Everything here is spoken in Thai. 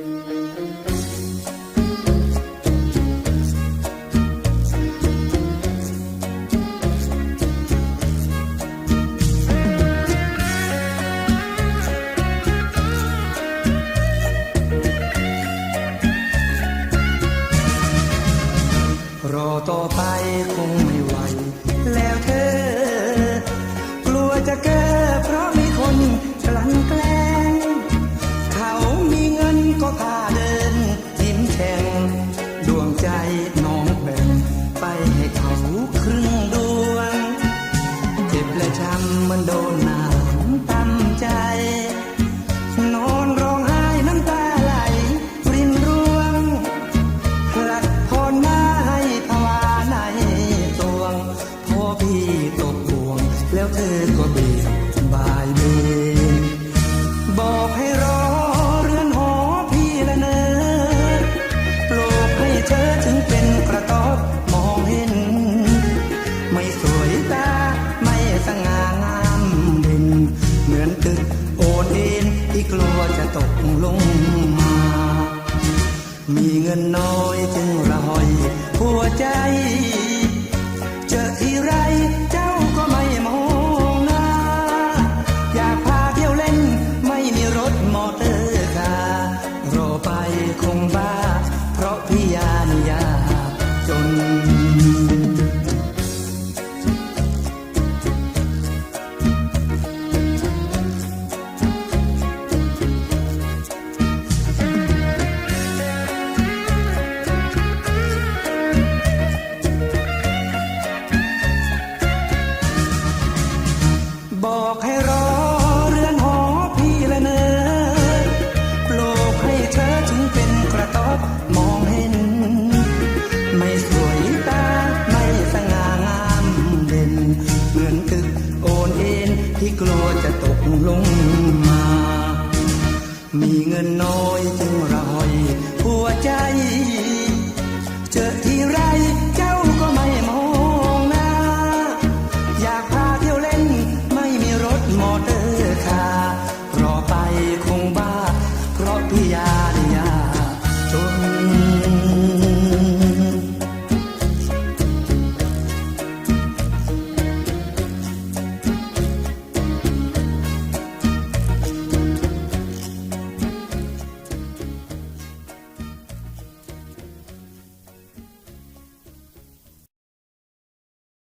รอต่อไปคงไม่ไหวแล้ว commando ตกลงมา มีเงินน้อยจึงระหอยหัวใจ เจอที่ไรเจ้าก็ไม่มองหน้า อยากพาเที่ยวเล่นไม่มีรถมอเตอร์คาร์รอไปคงบ้า เพราะพี่ยา ที่กลัวจะตกลงมา มีเงินน้อยจึงระหอยหัวใจ เจอที่ไรเจ้าก็ไม่มองหน้า อยากพาเที่ยวเล่นไม่มีรถมอเตอร์คาร์รอไปค